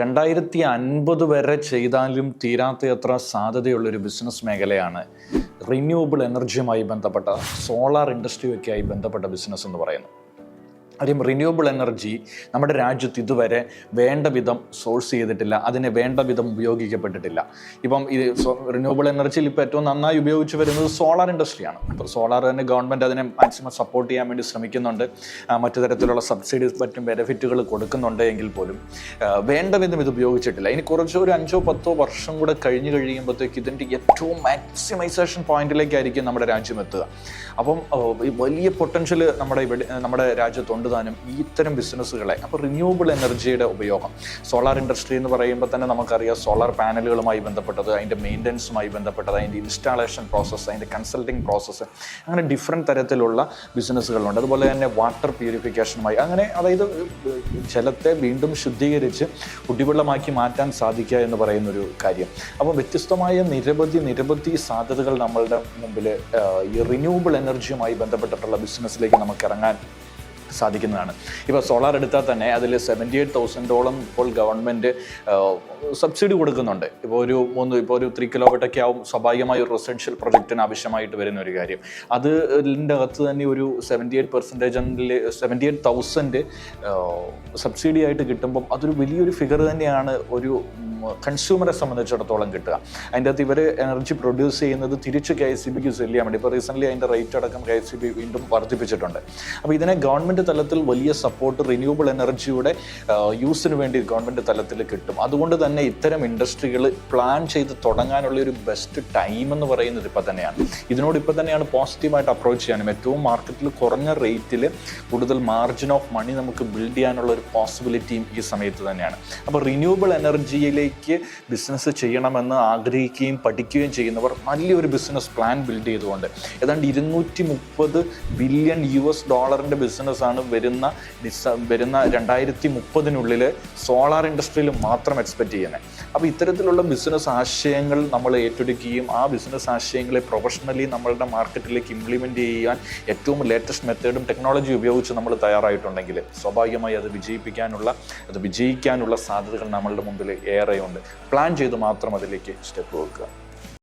രണ്ടായിരത്തി അൻപത് വരെ ചെയ്താലും തീരാത്ത അത്ര സാധ്യതയുള്ളൊരു ബിസിനസ് മേഖലയാണ് റിന്യൂവബിൾ എനർജിയുമായി ബന്ധപ്പെട്ട സോളാർ ഇൻഡസ്ട്രിയൊക്കെയായി ബന്ധപ്പെട്ട ബിസിനസ് എന്ന് പറയുന്നത്. കാര്യം റിന്യൂവബിൾ എനർജി നമ്മുടെ രാജ്യത്ത് ഇതുവരെ വേണ്ട വിധം സോഴ്സ് ചെയ്തിട്ടില്ല. അതിനെ വേണ്ട വിധം ഉപയോഗിക്കപ്പെട്ടിട്ടില്ല. ഇപ്പം ഇത് റിന്യൂവബിൾ എനർജിയിൽ ഇപ്പോൾ ഏറ്റവും നന്നായി ഉപയോഗിച്ച് വരുന്നത് സോളാർ ഇൻഡസ്ട്രിയാണ് അപ്പോൾ സോളാർ തന്നെ ഗവൺമെന്റ് അതിനെ മാക്സിമം സപ്പോർട്ട് ചെയ്യാൻ വേണ്ടി ശ്രമിക്കുന്നുണ്ട്. മറ്റു തരത്തിലുള്ള സബ്സിഡീസ് മറ്റും ബെനിഫിറ്റുകൾ കൊടുക്കുന്നുണ്ട് എങ്കിൽ പോലും. വേണ്ട വിധം ഇത് ഉപയോഗിച്ചിട്ടില്ല. ഇനി കുറച്ച് ഒരു അഞ്ചോ പത്തോ വർഷം കൂടെ കഴിഞ്ഞ് കഴിയുമ്പോഴത്തേക്ക് ഇതിന്റെ ഏറ്റവും മാക്സിമൈസേഷൻ പോയിന്റിലേക്കായിരിക്കും നമ്മുടെ രാജ്യം എത്തുക. അപ്പം വലിയ പൊട്ടൻഷ്യൽ നമ്മുടെ ഇവിടെ നമ്മുടെ രാജ്യത്തുണ്ട്. താനും ഈ ഇത്തരം ബിസിനസ്സുകളെ അപ്പോൾ റിന്യൂവബിൾ എനർജിയുടെ ഉപയോഗം. സോളാർ ഇൻഡസ്ട്രി എന്ന് പറയുമ്പോൾ തന്നെ നമുക്കറിയാം സോളാർ പാനലുകളുമായി ബന്ധപ്പെട്ടത് അതിന്റെ മെയിന്റനൻസുമായി ബന്ധപ്പെട്ടത് അതിന്റെ ഇൻസ്റ്റാളേഷൻ പ്രോസസ്സ് അതിന്റെ കൺസൾട്ടിങ് പ്രോസസ്സ് അങ്ങനെ ഡിഫറെന്റ് തരത്തിലുള്ള ബിസിനസ്സുകളുണ്ട്. അതുപോലെ തന്നെ വാട്ടർ പ്യൂരിഫിക്കേഷനുമായി അങ്ങനെ അതായത് ജലത്തെ വീണ്ടും ശുദ്ധീകരിച്ച് കുടിവെള്ളമാക്കി മാറ്റാൻ സാധിക്കുക എന്ന് പറയുന്നൊരു കാര്യം. അപ്പോൾ വ്യത്യസ്തമായ നിരവധി നിരവധി സാധ്യതകൾ നമ്മളുടെ മുമ്പിൽ ഈ റിന്യൂവബിൾ എനർജിയുമായി ബന്ധപ്പെട്ടിട്ടുള്ള ബിസിനസ്സിലേക്ക് നമുക്ക് ഇറങ്ങാൻ സാധിക്കുന്നതാണ്. ഇപ്പോൾ സോളാർ എടുത്താൽ തന്നെ അതിൽ സെവന്റി എയ്റ്റ് തൗസൻഡോളം ഇപ്പോൾ ഗവൺമെന്റ് സബ്സിഡി കൊടുക്കുന്നുണ്ട്. ഇപ്പോൾ ഒരു മൂന്ന് ഇപ്പോൾ ഒരു ത്രീ കിലോമീറ്ററൊക്കെ ആവും സ്വാഭാവികമായ ഒരു റെസിഡൻഷ്യൽ പ്രൊജക്റ്റിന് ആവശ്യമായിട്ട് വരുന്ന ഒരു കാര്യം. അത് ഇതിന്റെ അകത്ത് തന്നെ ഒരു സെവന്റി എയ്റ്റ് പെർസെന്റേജിൽ സെവന്റി എയ്റ്റ് തൗസൻഡ് സബ്സിഡി ആയിട്ട് കിട്ടുമ്പം അതൊരു വലിയൊരു ഫിഗർ തന്നെയാണ് ഒരു കൺസ്യൂമറെ സംബന്ധിച്ചിടത്തോളം കിട്ടുക. അതിന്റെ അകത്ത് ഇവർ എനർജി പ്രൊഡ്യൂസ് ചെയ്യുന്നത് തിരിച്ച് കെ എസ് സി ബിക്ക് സെല്ല് ചെയ്യാൻ വേണ്ടി. ഇപ്പോൾ റീസെന്റ്ലി അതിന്റെ റേറ്റ് അടക്കം കെ എസ് സി ബി വീണ്ടും വർദ്ധിപ്പിച്ചിട്ടുണ്ട്. അപ്പോൾ ഇതിനെ ഗവൺമെന്റ് തലത്തിൽ വലിയ സപ്പോർട്ട് റിന്യൂവബിൾ എനർജിയുടെ യൂസിന് വേണ്ടി ഗവൺമെന്റ് തലത്തിൽ കിട്ടും. അതുകൊണ്ട് തന്നെ ഇത്തരം ഇൻഡസ്ട്രികൾ പ്ലാൻ ചെയ്ത് തുടങ്ങാനുള്ള ഒരു ബെസ്റ്റ് ടൈം എന്ന് പറയുന്നത് ഇപ്പോൾ തന്നെയാണ്. ഇതിനോട് ഇപ്പോൾ തന്നെയാണ് പോസിറ്റീവായിട്ട് അപ്രോച്ച് ചെയ്യാനും. ഏറ്റവും മാർക്കറ്റിൽ കുറഞ്ഞ റേറ്റിൽ കൂടുതൽ മാർജിൻ ഓഫ് മണി നമുക്ക് ബിൽഡ് ചെയ്യാനുള്ള ഒരു പോസിബിലിറ്റിയും ഈ സമയത്ത് തന്നെയാണ്. അപ്പോൾ റിന്യൂവബിൾ എനർജിയിലേക്ക് ബിസിനസ് ചെയ്യണമെന്ന് ആഗ്രഹിക്കുകയും പഠിക്കുകയും ചെയ്യുന്നവർ നല്ലൊരു ബിസിനസ് പ്ലാൻ ബിൽഡ് ചെയ്തുകൊണ്ട് ഏതാണ്ട് ഇരുന്നൂറ്റി മുപ്പത് ബില്യൺ യു എസ് ഡോളറിന്റെ ബിസിനസ്സാണ് വരുന്ന ഡിസ വരുന്ന രണ്ടായിരത്തി മുപ്പതിനുള്ളിൽ സോളാർ ഇൻഡസ്ട്രിയിൽ മാത്രം എക്സ്പെക്റ്റ് ചെയ്യുന്നത് അപ്പോൾ ഇത്തരത്തിലുള്ള ബിസിനസ് ആശയങ്ങൾ നമ്മൾ ഏറ്റെടുക്കുകയും ആ ബിസിനസ് ആശയങ്ങളെ പ്രൊഫഷണലി നമ്മളുടെ മാർക്കറ്റിലേക്ക് ഇംപ്ലിമെന്റ് ചെയ്യാൻ ഏറ്റവും ലേറ്റസ്റ്റ് മെത്തേഡും ടെക്നോളജി ഉപയോഗിച്ച് നമ്മൾ തയ്യാറായിട്ടുണ്ടെങ്കിൽ സ്വാഭാവികമായി അത് വിജയിപ്പിക്കാനുള്ള അത് വിജയിക്കാനുള്ള സാധ്യതകൾ നമ്മളുടെ മുമ്പിൽ ഏറെയുണ്ട്. പ്ലാൻ ചെയ്ത് മാത്രം അതിലേക്ക് സ്റ്റെപ്പ് വെക്കുക.